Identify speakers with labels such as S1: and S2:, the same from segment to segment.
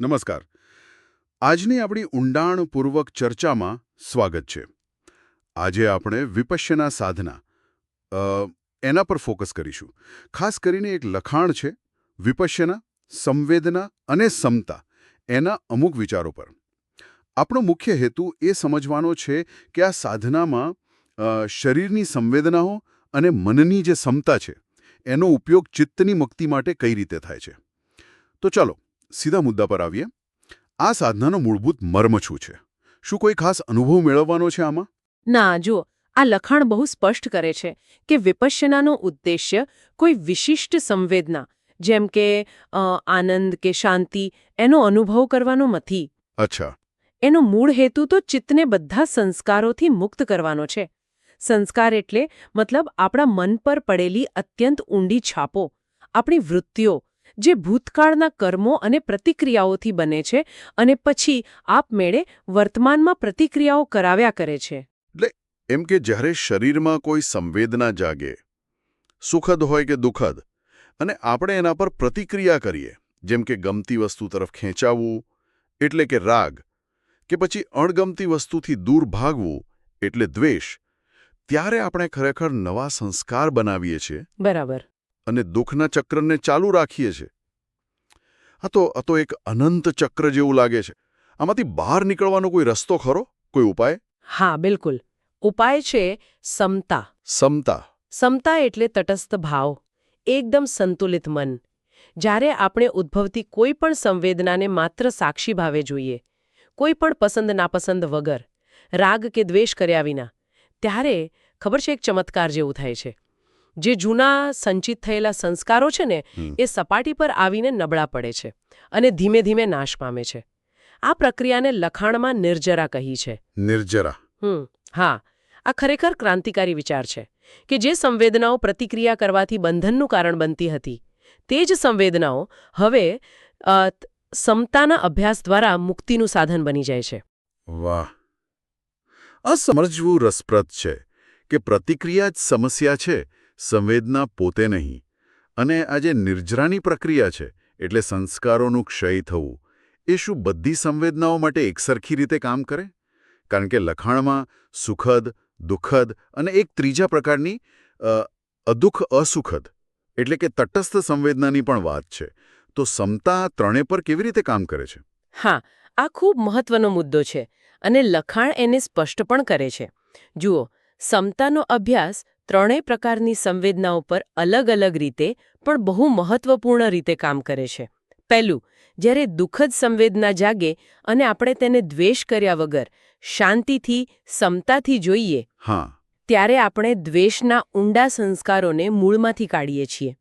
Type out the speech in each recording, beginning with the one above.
S1: નમસ્કાર. આજની આપણી ઊંડાણપૂર્વક ચર્ચામાં સ્વાગત છે. આજે આપણે વિપશ્યના સાધના એના પર ફોકસ કરીશું. ખાસ કરીને એક લખાણ છે, વિપશ્યના, સંવેદના અને સમતા, એના અમુક વિચારો પર. આપણો મુખ્ય હેતુ એ સમજવાનો છે કે આ સાધનામાં શરીરની સંવેદનાઓ અને મનની જે સમતા છે, એનો ઉપયોગ ચિત્તની મુક્તિ માટે કઈ રીતે થાય છે. તો ચાલો સીધા મુદ્દા પર આવીએ. આ સાધનાનો મૂળભૂત મર્મ શું છે? શું કોઈ ખાસ અનુભવ મેળવવાનો છે આમાં?
S2: ના જુઓ આ લખાણ બહુ સ્પષ્ટ કરે છે કે વિપશ્યનાનો ઉદ્દેશ્ય કોઈ વિશિષ્ટ સંવેદના જેમ કે આનંદ કે શાંતિ એનો અનુભવ કરવાનો નથી.
S1: અચ્છા.
S2: એનો મૂળ હેતુ તો ચિત્તને બધા સંસ્કારોથી મુક્ત કરવાનો છે. સંસ્કાર એટલે મતલબ આપણા મન પર પડેલી અત્યંત ઊંડી છાપો આપણી વૃત્તિઓ જે ભૂતકાળના કર્મો અને પ્રતિક્રિયાઓથી બને છે અને પછી આપમેળે વર્તમાનમાં પ્રતિક્રિયાઓ કરાવ્યા કરે છે.
S1: એટલે એમ કે જ્યારે શરીરમાં કોઈ સંવેદના જાગે સુખદ હોય કે દુઃખદ અને આપણે એના પર પ્રતિક્રિયા કરીએ જેમ કે ગમતી વસ્તુ તરફ ખેંચાવવું એટલે કે રાગ કે પછી અણગમતી વસ્તુથી દૂર ભાગવું એટલે દ્વેષ ત્યારે આપણે ખરેખર નવા સંસ્કાર બનાવીએ છીએ.
S2: બરાબર.
S1: અને દુઃખના ચક્રને ચાલુ રાખીએ છીએ આ તો આ તો એક અનંત ચક્ર જેવું લાગે છે. આમાંથી બહાર નીકળવાનો કોઈ રસ્તો ખરો? કોઈ ઉપાય?
S2: હા બિલકુલ. ઉપાય છે સમતા.
S1: સમતા.
S2: સમતા એટલે તટસ્થ ભાવ. એકદમ સંતુલિત મન. જ્યારે આપણે ઉદ્ભવતી કોઈ પણ સંવેદનાને માત્ર સાક્ષી ભાવે જોઈએ કોઈ પણ પસંદ નાપસંદ વગર રાગ કે દ્વેષ કર્યા વિના ત્યારે ખબર છે એક ચમત્કાર જેવું થાય છે. જે જૂના સંચિત થયેલા સંસ્કારો છે ને એ સપાટી પર આવીને નબળા પડે છે અને ધીમે ધીમે નાશ પામે છે. આ પ્રક્રિયાને લખાણમાં નિર્જરા કહી છે.
S1: નિર્જરા.
S2: હમ હા. આ ખરેખર ક્રાંતિકારી વિચાર છે કે જે સંવેદનાઓ પ્રતિક્રિયા કરવાથી બંધનનું કારણ બનતી હતી. તે જ સંવેદનાઓ હવે સમતાના અભ્યાસ દ્વારા મુક્તિનું સાધન બની જાય છે.
S1: વાહ. આ સમજવું રસપ્રદ છે કે પ્રતિક્રિયા જ સમસ્યા છે સંવેદના પોતે નહીં. અને આ જે નિર્જરાની પ્રક્રિયા છે, એટલે સંસ્કારોનું ક્ષય થવું, એ શું બધી સંવેદનાઓ માટે એકસરખી રીતે કામ કરે? કારણ કે લખાણમાં સુખદ, દુઃખદ અને એક ત્રીજા પ્રકારની અદુઃખ, અસુખદ, એટલે કે તટસ્થ સંવેદનાની પણ વાત છે. તો સમતા ત્રણે પર કેવી રીતે કામ કરે છે?
S2: હા, આ ખૂબ મહત્વનો મુદ્દો છે અને લખાણ એને સ્પષ્ટ પણ કરે છે. જુઓ, સમતાનો અભ્યાસ ત્રણેય પ્રકારની સંવેદનાઓ પર અલગ અલગ રીતે પણ બહુ મહત્વપૂર્ણ રીતે કામ કરે છે. પહેલું જ્યારે દુઃખદ સંવેદના જાગે અને આપણે તેને દ્વેષ કર્યા વગર શાંતિથી સમતાથી જોઈએ
S1: હા.
S2: ત્યારે આપણે દ્વેષના ઊંડા સંસ્કારોને મૂળમાંથી કાઢીએ છીએ.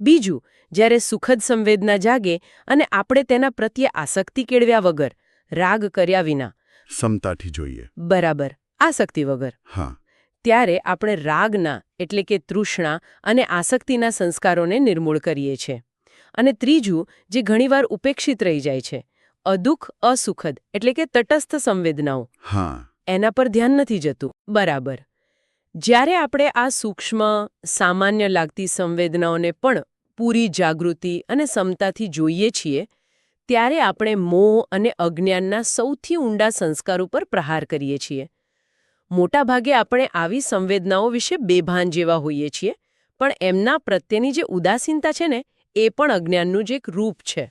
S2: બીજું જ્યારે સુખદ સંવેદના જાગે અને આપણે તેના પ્રત્યે આસક્તિ કેળવ્યા વગર રાગ કર્યા વિના.
S1: સમતાથી જોઈએ.
S2: બરાબર આસક્તિ વગર.
S1: હા.
S2: ત્યારે આપણે રાગના એટલે કે તૃષ્ણા અને આસક્તિના સંસ્કારોને નિર્મૂળ કરીએ છીએ. અને ત્રીજું જે ઘણીવાર ઉપેક્ષિત રહી જાય છે અદુઃખ અસુખદ એટલે કે તટસ્થ સંવેદનાઓ.
S1: હા.
S2: એના પર ધ્યાન નથી જતું. બરાબર. જ્યારે આપણે આ સૂક્ષ્મ સામાન્ય લાગતી સંવેદનાઓને પણ પૂરી જાગૃતિ અને સમતાથી જોઈએ છીએ ત્યારે આપણે મોહ અને અજ્ઞાનના સૌથી ઊંડા સંસ્કાર ઉપર પ્રહાર કરીએ છીએ. મોટાભાગે આપણે આવી સંવેદનાઓ વિશે બેભાન જેવા હોઈએ છીએ, પણ એમના પ્રત્યેની જે ઉદાસીનતા છે ને, એ પણ અજ્ઞાનનું જ એક રૂપ છે.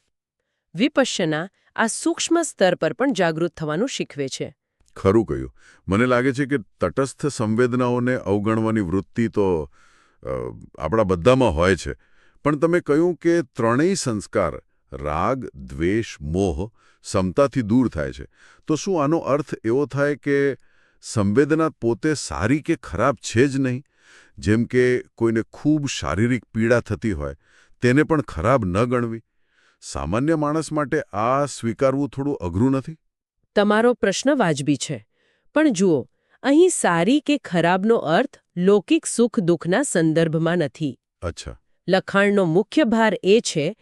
S2: વિપશ્યના આ સૂક્ષ્મ સ્તર પર પણ જાગૃત થવાનું શીખવે છે.
S1: ખરું કહ્યું. મને લાગે છે કે તટસ્થ સંવેદનાઓને અવગણવાની વૃત્તિ તો આપણા બધામાં હોય છે. પણ તમે કહ્યું કે ત્રણેય સંસ્કાર, રાગ, દ્વેષ, મોહ, સમતાથી દૂર થાય છે. તો શું આનો અર્થ એવો થાય કે સંવેદના પોતે સારી કે ખરાબ છે જ નહીં. જેમ કે કોઈને ખૂબ શારીરિક પીડા થતી હોય તેને પણ ખરાબ ન ગણવી. સામાન્ય માણસ માટે આ સ્વીકારવું થોડું અઘરું નથી?
S2: તમારો પ્રશ્ન વાજબી છે. પણ જુઓ અહીં સારી કે ખરાબનો અર્થ લૌકિક સુખ દુઃખના સંદર્ભમાં નથી.
S1: અચ્છા.
S2: લખાણનો મુખ્ય ભાર એ છે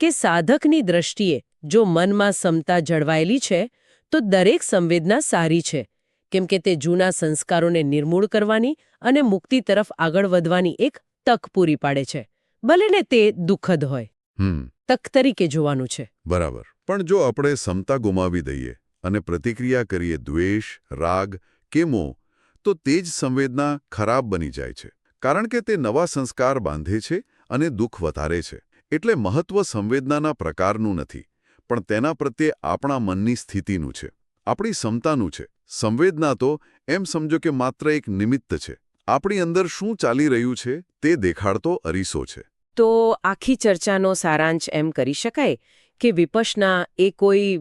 S2: કે સાધકની દ્રષ્ટિએ જો મનમાં સમતા જળવાયેલી છે તો દરેક સંવેદના સારી છે. કેમ કે તે જૂના સંસ્કારોને નિર્મૂળ કરવાની અને મુક્તિ તરફ આગળ વધવાની એક તક પૂરી પાડે છે. ભલે ને તે દુઃખદ હોય.
S1: હમ.
S2: તક તરીકે જોવાનું છે.
S1: બરાબર. પણ જો આપણે સમતા ગુમાવી દઈએ અને પ્રતિક્રિયા કરીએ દ્વેષ રાગ કે મોહ તો તે જ સંવેદના ખરાબ બની જાય છે. કારણ કે તે નવા સંસ્કાર બાંધે છે અને દુઃખ વધારે છે. એટલે મહત્વ સંવેદનાના પ્રકારનું નથી પણ તેના પ્રત્યે આપણા મનની સ્થિતિનું છે. આપણી ક્ષમતાનું છે. સંવેદના તો એમ સમજો કે માત્ર એક નિમિત્ત છે. આપણી અંદર શું ચાલી રહ્યું છે તે દેખાડતો અરીસો છે.
S2: તો આખી ચર્ચાનો સારાંશ એમ કરી શકાય કે વિપશના એ કોઈ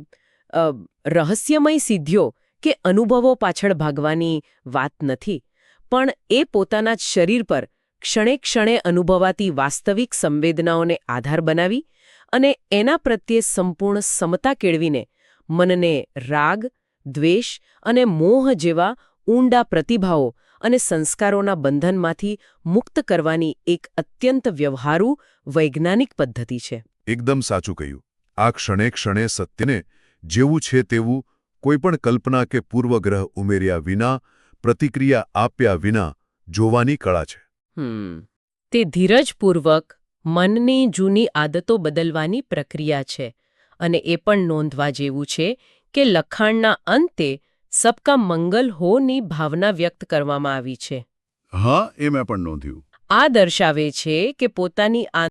S2: રહસ્યમય સિદ્ધિઓ કે અનુભવો પાછળ ભાગવાની વાત નથી. પણ એ પોતાના જ શરીર પર ક્ષણે ક્ષણે અનુભવાતી વાસ્તવિક સંવેદનાઓને આધાર બનાવી અને એના પ્રત્યે સંપૂર્ણ સમતા કેળવીને મનને રાગ દ્વેષ અને મોહ જેવા ઊંડા પ્રતિભાવો અને સંસ્કારોના બંધનમાંથી મુક્ત કરવાની એક અત્યંત વ્યવહારુ વૈજ્ઞાનિક પદ્ધતિ છે.
S3: એકદમ સાચું કહ્યું. આ ક્ષણે ક્ષણે સત્યને જેવું છે તેવું કોઈપણ કલ્પના કે પૂર્વગ્રહ ઉમેર્યા વિના પ્રતિક્રિયા આપ્યા વિના જોવાની કળા છે.
S2: હમ. તે ધીરજપૂર્વક મનની જૂની આદતો બદલવાની પ્રક્રિયા છે અને એ પણ નોંધવા જેવું છે કે લખાણના અંતે સબકા મંગલ હોની ભાવના વ્યક્ત કરવામાં આવી છે.
S1: હા એ મેં પણ નોંધ્યું.
S2: આ દર્શાવે છે કે પોતાની